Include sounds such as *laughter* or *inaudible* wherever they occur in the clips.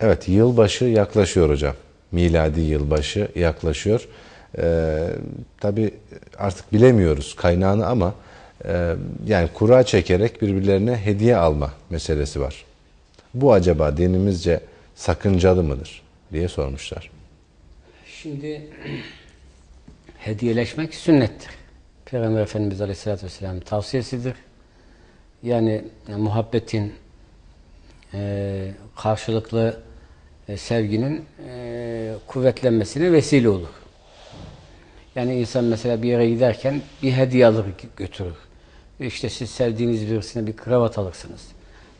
Evet, yılbaşı yaklaşıyor hocam. Miladi yılbaşı yaklaşıyor. Ee, tabii artık bilemiyoruz kaynağını ama e, yani kura çekerek birbirlerine hediye alma meselesi var. Bu acaba dinimizce sakıncalı mıdır diye sormuşlar. Şimdi *clears throat* hediyeleşmek sünnettir. Peygamber Efendimiz Aleyhisselatü Vesselam'ın tavsiyesidir. Yani muhabbetin e, karşılıklı e, sevginin e, kuvvetlenmesine vesile olur. Yani insan mesela bir yere giderken bir hediye alır götürür. İşte siz sevdiğiniz birisine bir kravat alırsınız.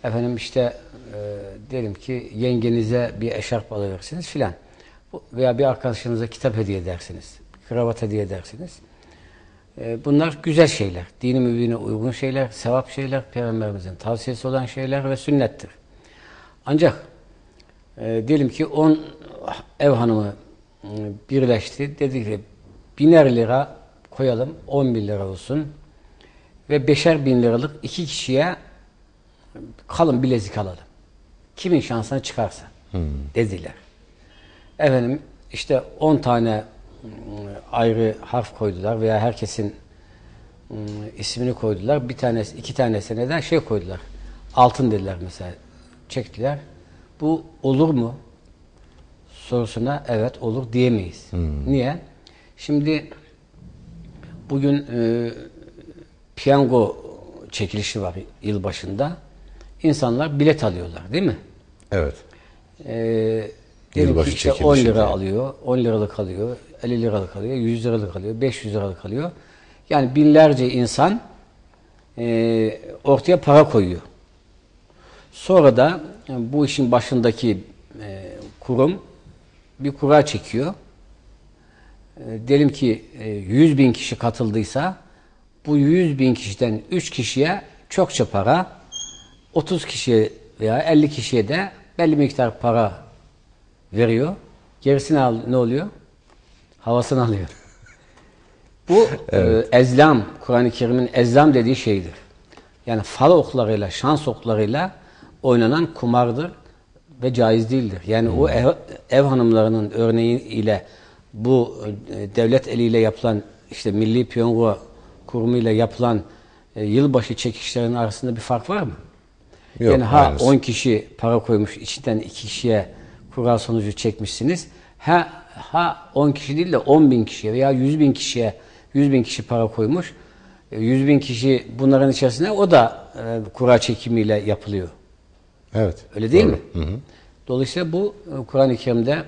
Efendim işte e, diyelim ki yengenize bir eşarp alırsınız filan. Veya bir arkadaşınıza kitap hediye edersiniz. Kravat hediye edersiniz. E, bunlar güzel şeyler. Dini mübine uygun şeyler, sevap şeyler, Peygamberimizin tavsiyesi olan şeyler ve sünnettir. Ancak e, diyelim ki 10 ev hanımı e, birleşti. Dedi ki biner lira koyalım 10 bin lira olsun ve beşer bin liralık iki kişiye kalın bilezik alalım. Kimin şansına çıkarsa hmm. dediler. Efendim işte 10 tane ıı, ayrı harf koydular veya herkesin ıı, ismini koydular. Bir tanesi, iki tanesine neden şey koydular. Altın dediler mesela. Çektiler. Bu olur mu? Sorusuna evet olur diyemeyiz. Hmm. Niye? Şimdi bugün e, piyango çekilişi var yıl başında. İnsanlar bilet alıyorlar değil mi? Evet. Ee, ki işte 10 lira alıyor, 10 liralık alıyor, 50 liralık alıyor, 100 liralık alıyor, 500 liralık alıyor. Yani binlerce insan e, ortaya para koyuyor. Sonra da bu işin başındaki e, kurum bir kura çekiyor. E, diyelim ki e, 100 bin kişi katıldıysa bu 100 bin kişiden 3 kişiye çokça para, 30 kişiye veya 50 kişiye de belli miktar para veriyor. Gerisini al, ne oluyor? Havasını alıyor. Bu evet. e, ezlam, Kur'an-ı Kerim'in ezlam dediği şeydir. Yani fal oklarıyla, şans oklarıyla oynanan kumardır ve caiz değildir. Yani hmm. o ev, ev hanımlarının örneği ile bu e, devlet eliyle yapılan işte Milli Piyango Kurumu ile yapılan e, yılbaşı çekişlerinin arasında bir fark var mı? Yok, yani ha aynısı. 10 kişi para koymuş, içinden 2 kişiye kura sonucu çekmişsiniz. Ha, ha 10 kişi değil de 10 bin kişiye veya 100 bin kişiye 100 bin kişi para koymuş. 100 e, bin kişi bunların içerisinde o da e, kura çekimiyle yapılıyor. Evet. Öyle değil doğru. mi? Hı hı. Dolayısıyla bu e, Kur'an-ı Kerim'de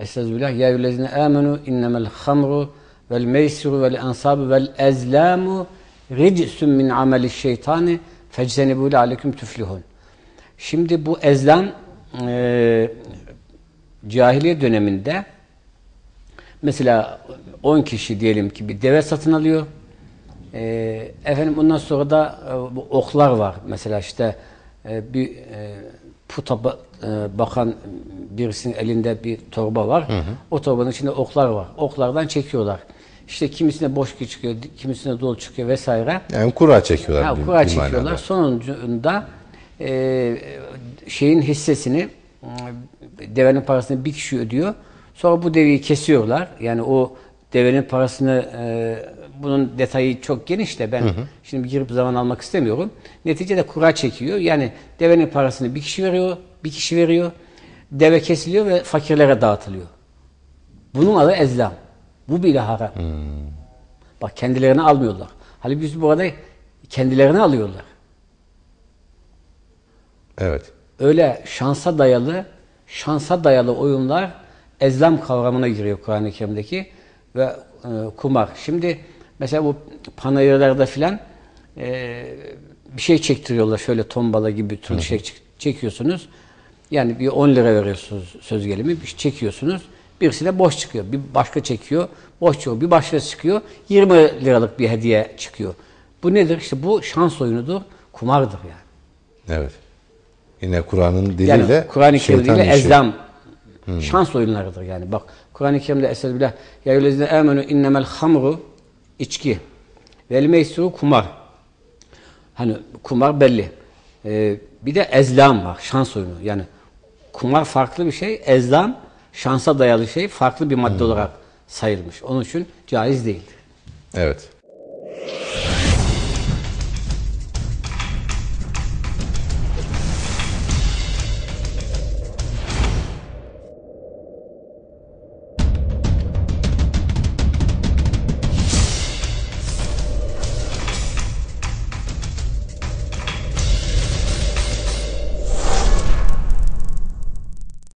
Estağfirullah ya yüllezine amenu innemel hamru vel meysiru vel ansabu vel ezlamu ricsun min ameli şeytani feczenibûle aleyküm tüflihun. Şimdi bu ezlam e, cahiliye döneminde mesela 10 kişi diyelim ki bir deve satın alıyor. E, efendim ondan sonra da e, bu oklar var. Mesela işte e, bir e, puta e, bakan birisinin elinde bir torba var. Hı hı. O torbanın içinde oklar var. Oklardan çekiyorlar. İşte kimisine boş çıkıyor, kimisine dolu çıkıyor vesaire. Yani kura çekiyorlar. Ha, kura bir çekiyorlar. Manada. Sonucunda e, şeyin hissesini devenin parasını bir kişi ödüyor. Sonra bu deveyi kesiyorlar. Yani o devenin parasını e, bunun detayı çok geniş de ben hı hı. şimdi girip zaman almak istemiyorum. Neticede kura çekiyor. Yani devenin parasını bir kişi veriyor, bir kişi veriyor. Deve kesiliyor ve fakirlere dağıtılıyor. Bunun adı ezlam. Bu bile haram. Hmm. Bak kendilerini almıyorlar. Halbuki biz bu arada kendilerini alıyorlar. Evet. Öyle şansa dayalı şansa dayalı oyunlar ezlam kavramına giriyor Kur'an-ı Kerim'deki ve e, kumar. Şimdi mesela bu panayırlarda filan e, bir şey çektiriyorlar şöyle tombala gibi bir şey çekiyorsunuz. Yani bir 10 lira veriyorsunuz söz gelimi bir şey çekiyorsunuz. Birisi de boş çıkıyor. Bir başka çekiyor. Boş çıkıyor. Bir başka çıkıyor. 20 liralık bir hediye çıkıyor. Bu nedir? İşte bu şans oyunudur. Kumardır yani. Evet. Yine Kur'an'ın diliyle yani Kur'an-ı Kerim'de ezlam hmm. şans oyunlarıdır yani. Bak Kur'an-ı Kerim'de Estağfirullah ya yüllezine amenu innemel hamru içki vel meysuru kumar. Hani kumar belli. Ee, bir de ezlam var. Şans oyunu. Yani kumar farklı bir şey, ezdam şansa dayalı şey farklı bir madde olarak sayılmış. Onun için caiz değildir. Evet.